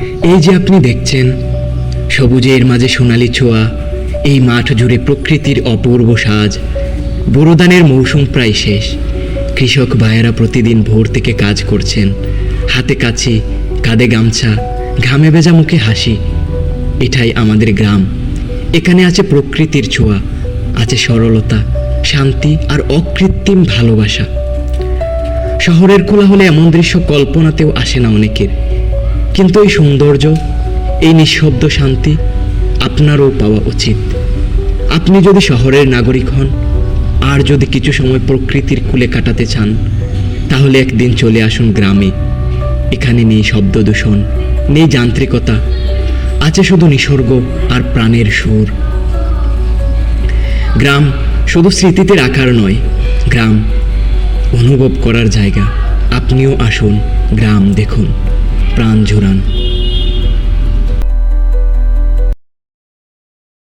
এই যে আপনি দেখছেন, সবুজের মাঝে সোনালি ছোঁয়া, এই মাঠ জুড়ে প্রকৃতির অপূর্ব সাজ, বোরোদানের মৌসুম প্রায় শেষ। কৃষক ভাইয়েরা প্রতিদিন ভোর থেকে কাজ করছেন। হাতে কাছি কাঁধে গামছা, ঘামে ভেজা মুখে হাসি। এটাই আমাদের গ্রাম। এখানে আছে প্রকৃতির ছোঁয়া, আছে সরলতা, শান্তি আর অকৃত্রিম ভালোবাসা। শহরের খোলা হলে এমন দৃশ্য কল্পনাতেও আসে না অনেকের। কিন্তু এই সৌন্দর্য, এই নিঃশব্দ শান্তি আপনারও পাওয়া উচিত। আপনি যদি শহরের নাগরিক হন, আর যদি কিছু সময় প্রকৃতির কুলে কাটাতে চান, তাহলে একদিন চলে আসুন গ্রামে। এখানে নেই শব্দ দূষণ, নেই যান্ত্রিকতা, আছে শুধু নিসর্গ আর প্রাণের সুর। গ্রাম শুধু স্মৃতিতে রাখার নয়, গ্রাম অনুভব করার জায়গা। আপনিও আসুন, গ্রাম দেখুন। প্রাণ ঝুরান